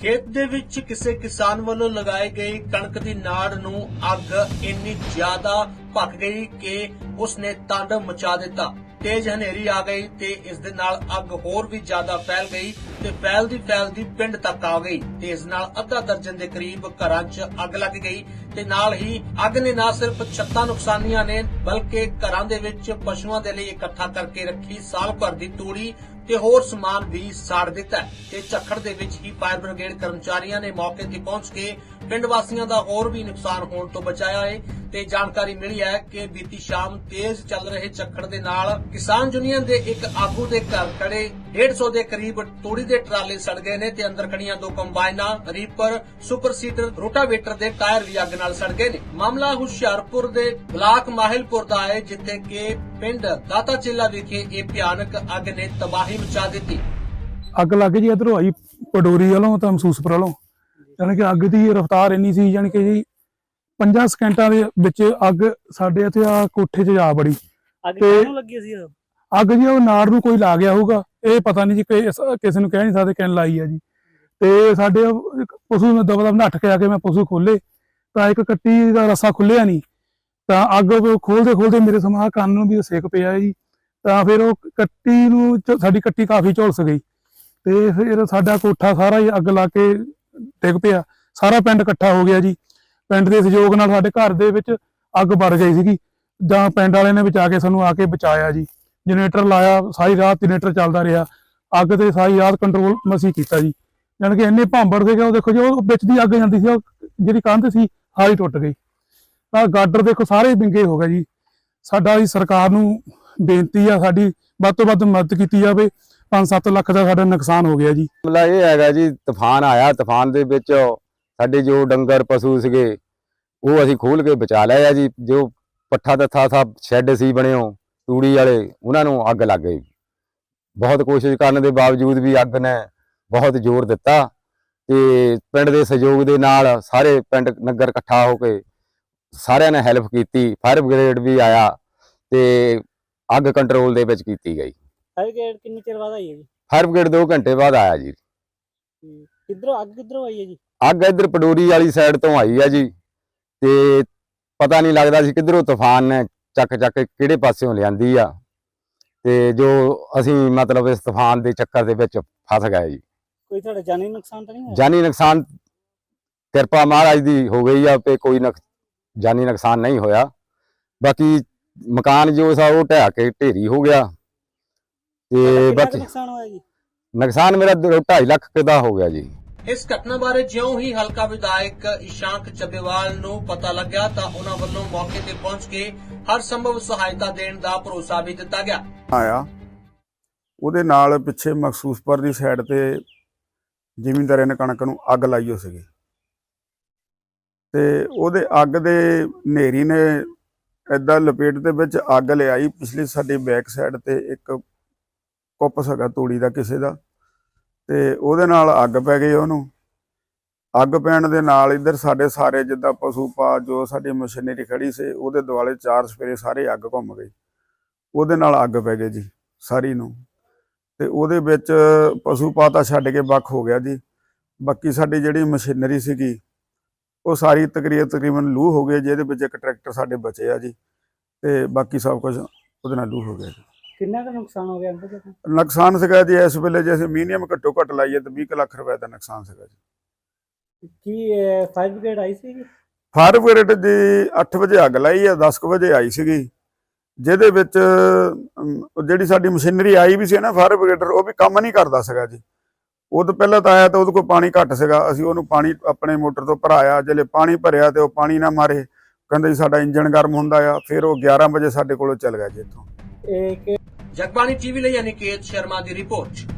ਖੇਤ ਦੇ ਵਿੱਚ ਕਿਸੇ ਕਿਸਾਨ ਵੱਲੋਂ ਲਗਾਈ ਗਈ ਕਣਕ ਦੀ ਨਾੜ ਨੂੰ ਅੱਗ ਇੰਨੀ ਜ਼ਿਆਦਾ ਭੱਖ ਗਈ ਕਿ ਉਸ ਨੇ ਤਾਂਡਵ ਮਚਾ ਦਿੱਤਾ। ਤੇਜ਼ ਹਨੇਰੀ ਆ ਗਈ ਤੇ ਇਸ ਦੇ ਨਾਲ ਅੱਗ ਹੋਰ ਵੀ ਜ਼ਿਆਦਾ ਫੈਲ ਗਈ। ਤੇ ਫੈਲਦੀ ਫੈਲਦੀ ਪਿੰਡ ਤੱਕ ਆ ਗਈ। ਤੇ ਇਸ ਨਾਲ ਅੱਧਾ ਦਰਜਨ ਦੇ ਕਰੀਬ ਘਰਾਂ 'ਚ ਅੱਗ ਲੱਗ ਗਈ ਤੇ ਨਾਲ ਹੀ ਅੱਗ ਨੇ ਨਾ ਸਿਰਫ ਛੱਤਾਂ ਨੁਕਸਾਨੀਆਂ ਨੇ, ਬਲਕਿ ਘਰਾਂ ਦੇ ਵਿੱਚ ਪਸ਼ੂਆਂ ਦੇ ਲਈ ਇਕੱਠਾ ਕਰਕੇ ਰੱਖੀ ਸਾਲ ਭਰ ਦੀ ਤੂੜੀ ਤੇ ਹੋਰ ਸਮਾਨ ਵੀ ਸਾੜ ਦਿੱਤਾ ਤੇ ਝੱਖੜ ਦੇ ਵਿੱਚ ਹੀ ਫਾਇਰ ਬ੍ਰਿਗੇਡ ਕਰਮਚਾਰੀਆਂ ਨੇ ਮੌਕੇ ਤੇ ਪਹੁੰਚ ਕੇ ਪਿੰਡ ਵਾਸੀਆਂ ਦਾ ਹੋਰ ਵੀ ਨੁਕਸਾਨ ਹੋਣ ਤੋਂ ਬਚਾਇਆ ਹੈ। ਤੇ ਜਾਣਕਾਰੀ ਮਿਲੀ ਹੈ ਕਿ ਬੀਤੀ ਸ਼ਾਮ ਤੇਜ਼ ਚੱਲ ਰਹੇ ਝੱਖੜ ਦੇ ਨਾਲ ਕਿਸਾਨ ਯੂਨੀਅਨ ਦੇ ਇੱਕ ਆਗੂ ਦੇ ਘਰ ਖੜੇ 150 ਦੇ ਕਰੀਬ ਤੂੜੀ ਦੇ ਟਰਾਲੇ ਸੜ ਗਏ ਨੇ ਤੇ ਅੰਦਰ ਖੜੀਆਂ ਦੋ ਕੰਬਾਈਨਾਂ ਰੀਪਰ ਸੁਪਰ ਸੀਡਰ ਰੋਟਾਵੇਟਰ ਦੇ ਟਾਇਰ ਵੀ ਅੱਗ ਨਾਲ ਸੜ ਗਏ ਨੇ। ਮਾਮਲਾ ਹੁਸ਼ਿਆਰਪੁਰ ਦੇ ਬਲਾਕ ਮਾਹਿਲਪੁਰ ਦਾ ਹੈ ਜਿੱਥੇ ਕਿ ਪਿੰਡ ਦਾਤਾ ਚੇਲਾ ਵਿਖੇ ਇਹ ਭਿਆਨਕ ਅੱਗ ਨੇ ਤਬਾਹੀ ਮਚਾ ਦਿੱਤੀ। ਅੱਗ ਲੱਗ ਜੀ ਇਧਰੋਂ ਆਈ ਪਡੋਰੀ ਵੱਲੋਂ ਤਾਂ ਮਹਿਸੂਸਪੁਰ ਵੱਲੋਂ। ਯਾਨੀ ਕਿ ਅੱਗ ਦੀ ਰਫ਼ਤਾਰ ਇੰਨੀ ਸੀ ਯਾਨੀ ਕਿ ਜੀ 5 ਸਕਿੰਟਾਂ ਦੇ ਵਿੱਚ ਅੱਗ ਸਾਡੇ ਇੱਥੇ ਆ ਕੋਠੇ 'ਚ ਜਾ ਬੜੀ ਅੱਗ ਤੇ- ਕਿਹਨੂੰ ਲੱਗੀ ਸੀ? ਅੱਗ ਜੀ ਉਹ ਨਾੜ ਨੂੰ ਕੋਈ ਲਾ ਗਿਆ ਹੋਊਗਾ। ਇਹ ਪਤਾ ਨਹੀਂ ਜੀ ਕਿਸੇ ਨੂੰ ਕਹਿ ਨਹੀਂ ਸਕਦੇ ਕਿੰਨ ਲਾਈ ਆ ਜੀ। ਤੇ ਸਾਡੇ ਪਸ਼ੂ ਮੈਂ ਦਬਦਬ ਨੱਠ ਕੇ ਆ ਕੇ ਮੈਂ ਪਸ਼ੂ ਖੋਲੇ, ਤਾਂ ਇੱਕ ਕੱਟੀ ਦਾ ਰਸਾ ਖੁੱਲਿਆ ਨਹੀਂ। ਤਾਂ ਅੱਗ ਖੋਲਦੇ ਖੋਲਦੇ ਮੇਰੇ ਸਮਾਂ ਕੰਨ ਨੂੰ ਵੀ ਸੇਕ ਪਿਆ ਜੀ। ਤਾਂ ਫਿਰ ਉਹ ਕੱਟੀ ਨੂੰ ਸਾਡੀ ਕੱਟੀ ਕਾਫੀ ਝੁਲਸ ਗਈ। ਤੇ ਫਿਰ ਸਾਡਾ ਕੋਠਾ ਸਾਰਾ ਹੀ ਅੱਗ ਲਾ ਕੇ ਡਿੱਗ ਪਿਆ। ਸਾਰਾ ਪਿੰਡ ਇਕੱਠਾ ਹੋ ਗਿਆ ਜੀ। ਪਿੰਡ ਦੇ ਸਹਿਯੋਗ ਨਾਲ ਸਾਡੇ ਘਰ ਦੇ ਵਿੱਚ ਅੱਗ ਵੜ ਗਈ ਸੀਗੀ। ਜਾਂ ਪਿੰਡ ਵਾਲਿਆਂ ਨੇ ਬਚਾ ਕੇ ਸਾਨੂੰ ਆ ਕੇ ਬਚਾਇਆ ਜੀ। ਜਨਰੇਟਰ ਲਾਇਆ, ਸਾਰੀ ਰਾਤ ਜਨਰੇਟਰ ਚੱਲਦਾ ਰਿਹਾ। ਅੱਗ ਤੇ ਸਾਰੀ ਰਾਤ ਕੰਟਰੋਲ ਮਸੀਂ ਕੀਤਾ ਜੀ। ਜਾਣੀ ਕਿ ਇੰਨੇ ਭਾਂਬੜ ਸੀਗੇ ਉਹ ਦੇਖੋ ਜੀ, ਉਹ ਵਿੱਚ ਦੀ ਅੱਗ ਜਾਂਦੀ ਸੀ, ਉਹ ਜਿਹੜੀ ਕੰਧ ਸੀ, ਸਾਰੀ ਟੁੱਟ ਗਈ। ਤਾਂ ਗਾਡਰ ਦੇਖੋ, ਸਾਰੇ ਵਿੰਗੇ ਹੋ ਗਏ ਜੀ। ਸਾਡਾ ਵੀ ਸਰਕਾਰ ਨੂੰ ਬੇਨਤੀ ਆ, ਸਾਡੀ ਵੱਧ ਤੋਂ ਵੱਧ ਮਦਦ ਕੀਤੀ ਜਾਵੇ। 5-7 ਲੱਖ ਦਾ ਸਾਡਾ ਨੁਕਸਾਨ ਹੋ ਗਿਆ ਜੀ। ਮਤਲਬ ਇਹ ਹੈਗਾ ਜੀ, ਤੂਫਾਨ ਆਇਆ, ਤੂਫਾਨ ਦੇ ਵਿੱਚ ਸਾਡੇ ਜੋ ਡੰਗਰ ਪਸ਼ੂ ਸੀਗੇ, ਉਹ ਅਸੀਂ ਖੋਲ ਕੇ ਬਚਾ ਲਿਆ ਜੀ। ਜੋ ਪੱਠਾ ਦੱਥਾ ਸਭ ਸ਼ੈੱਡ ਸੀ ਬਣਿਓ ਤੂੜੀ ਵਾਲੇ ਉਹਨਾਂ ਨੂੰ ਅੱਗ ਲੱਗ ਗਈ। ਬਹੁਤ ਕੋਸ਼ਿਸ਼ ਕਰਨ ਦੇ ਬਾਵਜੂਦ ਵੀ ਅੱਗ ਨੇ ਬਹੁਤ ਜ਼ੋਰ ਦਿੱਤਾ ਤੇ ਪਿੰਡ ਦੇ ਸਹਿਯੋਗ ਦੇ ਨਾਲ ਸਾਰੇ ਪਿੰਡ ਨਗਰ ਇਕੱਠਾ ਹੋ ਕੇ ਸਾਰਿਆਂ ਨੇ ਹੈਲਪ ਕੀਤੀ ਫਾਇਰ ਬ੍ਰਿਗੇਡ ਵੀ ਆਇਆ ਤੇ ਅੱਗ ਕੰਟਰੋਲ ਦੇ ਵਿੱਚ ਕੀਤੀ ਗਈ। ਫਾਇਰ ਗੇਟ ਕਿੰਨੀ ਚਿਰ ਬਾਅਦ ਆਈ ਹੈ ਜੀ? ਫਾਇਰ ਬ੍ਰਿਗੇਡ 2 ਘੰਟੇ ਬਾਅਦ ਆਇਆ ਜੀ। ਕਿੱਧਰੋਂ ਅੱਗ ਕਿੱਧਰੋਂ ਆਈ ਹੈ ਜੀ? ਅੱਗ ਇੱਧਰ ਪਡੋਰੀ ਵਾਲੀ ਸਾਈਡ ਤੋਂ ਆਈ ਆ ਜੀ ਤੇ ਪਤਾ ਨਹੀਂ ਲੱਗਦਾ ਸੀ ਕਿੱਧਰੋਂ ਤੂਫਾਨ ਨੇ ਚੱਕ ਚੱਕ ਕੇ ਕਿਹੜੇ ਪਾਸਿਓਂ ਲਿਆਂਦੀ ਆ। ਤੇ ਜੋ ਅਸੀਂ ਮਤਲਬ ਇਸ ਤੂਫਾਨ ਦੇ ਚੱਕਰ ਦੇ ਵਿੱਚ ਫਸ ਗਏ ਜੀ। ਕੋਈ ਤੁਹਾਡਾ ਜਾਨੀ ਨੁਕਸਾਨ ਤਾਂ ਨਹੀਂ ਹੋਇਆ? ਜਾਨੀ ਨੁਕਸਾਨ ਕਿਰਪਾ ਮਹਾਰਾਜ ਦੀ ਹੋ ਗਈ ਆ ਤੇ ਕੋਈ ਨੁਕ- ਜਾਨੀ ਨੁਕਸਾਨ ਨਹੀਂ ਹੋਇਆ। ਬਾਕੀ ਮਕਾਨ ਜੋ ਸਾ ਉਹ ਢਹਿ ਕੇ ਢੇਰੀ ਹੋ ਗਿਆ। ਤੇ ਕਿੰਨਾ ਕੁ ਬਾਕੀ ਨੁਕਸਾਨ ਹੋਇਆ ਜੀ? ਨੁਕਸਾਨ ਮੇਰਾ 2.5 ਲੱਖ ਦਾ ਹੋ ਗਿਆ ਜੀ। ਇਸ ਘਟਨਾ ਬਾਰੇ ਜਿਉਂ ਹੀ ਹਲਕਾ ਵਿਧਾਇਕ ਇਸ਼ਾਂਕ ਚੱਬੇਵਾਲ ਨੂੰ ਪਤਾ ਲੱਗਿਆ ਤਾਂ ਉਹਨਾਂ ਵੱਲੋਂ ਮੌਕੇ ਤੇ ਪਹੁੰਚ ਕੇ ਹਰ ਸੰਭਵ ਸਹਾਇਤਾ ਦੇਣ ਦਾ ਭਰੋਸਾ ਵੀ ਦਿੱਤਾ ਗਿਆ। ਆਇਆ। ਉਹਦੇ ਨਾਲ ਪਿੱਛੇ ਮਖਸੂਸਪੁਰ ਦੀ ਸਾਈਡ ਤੇ ਜ਼ਿਮੀਂਦਾਰਾਂ ਨੇ ਕਣਕ ਨੂੰ ਅੱਗ ਲਾਈ ਹੋ ਸੀਗੀ। ਤੇ ਉਹਦੇ ਅੱਗ ਦੇ ਹਨੇਰੀ ਨੇ ਏਦਾਂ ਲਪੇਟ ਦੇ ਵਿੱਚ ਅੱਗ ਲਿਆਈ। ਪਿਛਲੀ ਸਾਡੀ ਬੈਕ ਸਾਈਡ ਤੇ ਇੱਕ ਕੁੱਪ ਸੀਗਾ ਤੋੜੀ ਦਾ ਕਿਸੇ ਦਾ। ਤੇ ਉਹਦੇ ਨਾਲ ਅੱਗ ਪੈ ਗਈ ਉਹਨੂੰ। ਅੱਗ ਪੈਣ ਦੇ ਨਾਲ ਇੱਧਰ ਸਾਡੇ ਸਾਰੇ ਜਿੱਦਾਂ ਪਸ਼ੂ ਪਾ ਜੋ ਸਾਡੀ ਮਸ਼ੀਨਰੀ ਖੜੀ ਸੀ, ਉਹਦੇ ਦੁਆਲੇ ਚਾਰ ਸਪੇਰੇ ਸਾਰੇ ਅੱਗ ਘੁੰਮ ਗਈ ਉਹਦੇ ਨਾਲ ਅੱਗ ਪੈ ਗਈ ਜੀ ਸਾਰੀ ਨੂੰ। ਤੇ ਉਹਦੇ ਵਿੱਚ ਪਸ਼ੂ ਪਾ ਤਾਂ ਛੱਡ ਕੇ ਵੱਖ ਹੋ ਗਿਆ ਜੀ। ਬਾਕੀ ਸਾਡੀ ਜਿਹੜੀ ਮਸ਼ੀਨਰੀ ਸੀਗੀ, ਉਹ ਸਾਰੀ ਤਕਰੀਬਨ ਤਕਰੀਬਨ ਲੂ ਹੋ ਗਈ, ਜਿਹਦੇ ਵਿੱਚ ਇੱਕ ਟਰੈਕਟਰ ਸਾਡੇ ਬਚੇ ਆ ਜੀ। ਤੇ ਬਾਕੀ ਸਭ ਕੁਝ ਉਹਦੇ ਨਾਲ ਲੂ ਹੋ ਗਿਆ ਜੀ। ਕਿੰਨਾ ਕੁ ਨੁਕਸਾਨ ਹੋ ਗਿਆ ਅੰਦਰ ਜੀ? ਨੁਕਸਾਨ ਸੀਗਾ ਜੀ ਇਸ ਵੇਲੇ ਜੇ ਅਸੀਂ ਮੀਨੀਅਮ ਘੱਟੋ ਘੱਟ ਲਾਈਏ ਤਾਂ 20 ਕੁ ਲੱਖ ਰੁਪਏ ਦਾ ਨੁਕਸਾਨ ਸੀਗਾ ਜੀ। ਕੀ ਫਾਇਰ ਬ੍ਰਿਗੇਡ ਆਈ ਸੀ ਫਾਇਰ ਬ੍ਰਿਗੇਡ ਦੀ 8 ਵਜੇ ਅੱਗ ਲਾਈ ਆ 10 ਕੁ ਵਜੇ ਆਈ ਸੀਗੀ। ਜਿਹਦੇ ਵਿੱਚ ਜਿਹੜੀ ਸਾਡੀ ਮਸ਼ੀਨਰੀ ਆਈ ਵੀ ਸੀ ਨਾ ਫਾਇਰ ਬ੍ਰਿਗੇਡਰ ਉਹ ਵੀ ਕੰਮ ਨਹੀਂ ਕਰਦਾ ਸੀਗਾ ਜੀ। ਉਹ ਤੋਂ ਪਹਿਲਾਂ ਤਾਂ ਆਇਆ ਤਾਂ ਉਹਦੇ ਕੋਲ ਪਾਣੀ ਘੱਟ ਸੀਗਾ। ਅਸੀਂ ਉਹਨੂੰ ਪਾਣੀ ਆਪਣੇ ਮੋਟਰ ਤੋਂ ਭਰਾਇਆ ਜਿਹੜੇ ਪਾਣੀ ਭਰਿਆ ਤੇ ਉਹ ਪਾਣੀ ਨਾ ਮਾਰੇ। ਕਹਿੰਦੇ ਸਾਡਾ ਇੰਜਨ ਗਰਮ ਹੁੰਦਾ ਆ ਫਿਰ ਉਹ 11 ਵਜੇ ਸਾਡੇ ਕੋਲੋਂ ਚੱਲ ਗਿਆ ਜੀ ਇੱਥੋਂ। ਇਹ ਜਗਬਾਣੀ ਟੀਵੀ ਲਈ ਅਨਿਕੇਤ ਸ਼ਰਮਾ ਦੀ ਰਿਪੋਰਟ।